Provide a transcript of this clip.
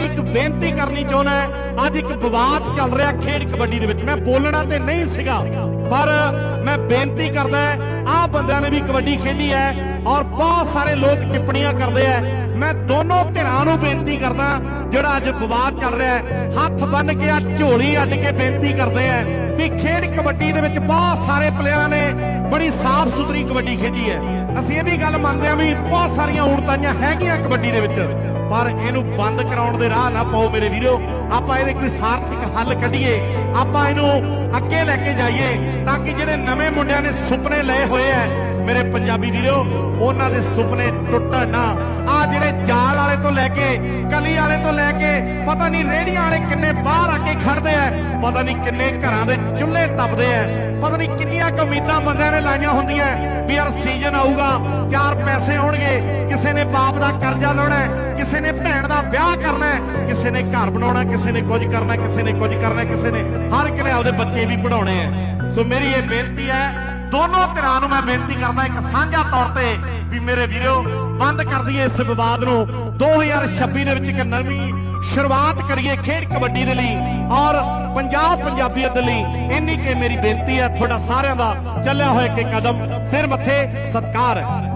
ਇੱਕ ਬੇਨਤੀ ਕਰਨੀ ਚਾਹੁੰਦਾ ਅੱਜ ਇੱਕ ਵਿਵਾਦ ਚੱਲ ਰਿਹਾ ਖੇਡ ਕਬੱਡੀ ਦੇ ਵਿੱਚ। ਮੈਂ ਬੋਲਣਾ ਤੇ ਨਹੀਂ ਸੀਗਾ, ਪਰ ਮੈਂ ਬੇਨਤੀ ਕਰਦਾ ਆਹ ਬੰਦਿਆਂ ਨੇ ਵੀ ਕਬੱਡੀ ਖੇਡੀ ਹੈ ਔਰ ਬਹੁਤ ਸਾਰੇ ਲੋਕ ਟਿੱਪਣੀਆਂ ਕਰਦੇ ਆ ਮੈਂ ਦੋਨੋਂ ਧਿਰਾਂ ਨੂੰ ਬੇਨਤੀ ਕਰਦਾ, ਜਿਹੜਾ ਅੱਜ ਵਿਵਾਦ ਚੱਲ ਰਿਹਾ ਹੈ, ਹੱਥ ਬੰਨ ਕੇ ਆ ਝੋਲੀ ਅੱਡ ਕੇ ਬੇਨਤੀ ਕਰਦੇ ਆ ਵੀ ਖੇਡ ਕਬੱਡੀ ਦੇ ਵਿੱਚ ਬਹੁਤ ਸਾਰੇ ਪਲੇਅਰਾਂ ਨੇ ਬੜੀ ਸਾਫ਼ ਸੁਥਰੀ ਕਬੱਡੀ ਖੇਡੀ ਹੈ। ਅਸੀਂ ਇਹ ਵੀ ਗੱਲ ਮੰਨਦੇ ਆ ਵੀ ਬਹੁਤ ਸਾਰੀਆਂ ਉਣਤਾਈਆਂ ਹੈਗੀਆਂ ਕਬੱਡੀ ਦੇ ਵਿੱਚ। ਪਰ ਇਹਨੂੰ ਬੰਦ ਕਰਾਉਣ ਦੇ ਰਾਹ ਨਾ ਪਾਓ ਮੇਰੇ ਵੀਰੋ। ਆਪਾਂ ਇਹਦੇ ਕੋਈ ਸਾਰਥਿਕ ਹੱਲ ਕੱਢੀਏ। ਆਪਾਂ ਇਹਨੂੰ ਅੱਗੇ ਲੈ ਕੇ ਜਾਈਏ ਤਾਂ ਕਿ ਜਿਹੜੇ ਨਵੇਂ ਮੁੰਡਿਆਂ ਨੇ ਸੁਪਨੇ ਲਏ ਹੋਏ ਐ, ਮੇਰੇ ਪੰਜਾਬੀ ਵੀਰੋ, ਉਹਨਾਂ ਦੇ ਸੁਪਨੇ ਟੁੱਟਣ ਨਾ। ਆ ਜਿਹੜੇ ਜਾਲ ਵਾਲੇ ਲੈ ਕੇ ਕਲੀ ਵਾਲੇ ਤੋਂ ਲੈ ਕੇ, ਪਤਾ ਨਹੀਂ ਰੇੜੀਆਂ ਵਾਲੇ ਕਿੰਨੇ ਬਾਹਰ ਆ ਕੇ ਖੜਦੇ ਐ ਪਤਾ ਨਹੀਂ ਕਿੰਨੇ ਘਰਾਂ ਦੇ ਚੁੱਲ੍ਹੇ ਤਪਦੇ ਐ ਪਤਾ ਨਹੀਂ ਕਿੰਨੀਆਂ ਕੁ ਬੰਦਿਆਂ ਨੇ ਲਾਈਆਂ ਹੁੰਦੀਆਂ ਵੀ ਯਾਰ ਸੀਜ਼ਨ ਆਊਗਾ, ਚਾਰ ਪੈਸੇ ਆਉਣਗੇ ਕਿਸੇ ਨੇ ਬਾਪ ਦਾ ਕਰਜ਼ਾ ਲਾਉਣਾ ਕਿਸੇ ਨੇ ਭੈਣ ਦਾ ਵਿਆਹ ਕਰਨਾ, ਕਿਸੇ ਨੇ ਘਰ ਬਣਾਉਣਾ, ਕਿਸੇ ਨੇ ਕੁਝ ਕਰਨਾ, ਕਿਸੇ ਨੇ ਕੁਝ ਕਰਨਾ, ਕਿਸੇ ਨੇ ਹਰ ਇੱਕ ਨੇ ਆਪਦੇ ਬੱਚੇ ਵੀ ਪੜਾਉਣੇ ਆ। ਸੋ ਮੇਰੀ ਇਹ ਬੇਨਤੀ ਹੈ ਦੋਨੋਂ ਧਿਰਾਂ ਨੂੰ ਮੈਂ ਬੇਨਤੀ ਕਰਦਾ ਇੱਕ ਸਾਂਝਾ ਤੌਰ ਤੇ ਵੀ ਮੇਰੇ ਵੀਰੋ, ਬੰਦ ਕਰ ਦਈਏ ਇਸ ਵਿਵਾਦ ਨੂੰ। 2026 ਦੇ ਵਿੱਚ ਇੱਕ ਨਵੀਂ ਸ਼ੁਰੂਆਤ ਕਰੀਏ ਖੇਡ ਕਬੱਡੀ ਦੇ ਲਈ ਔਰ ਪੰਜਾਬ ਪੰਜਾਬੀਅਤ ਦੇ ਲਈ। ਇੰਨੀ ਕਿ ਮੇਰੀ ਬੇਨਤੀ ਹੈ, ਤੁਹਾਡਾ ਸਾਰਿਆਂ ਦਾ ਚੱਲਿਆ ਹੋਇਆ ਕਿ ਕਦਮ ਸਿਰ ਮੱਥੇ ਸਤਕਾਰ। ਹੈ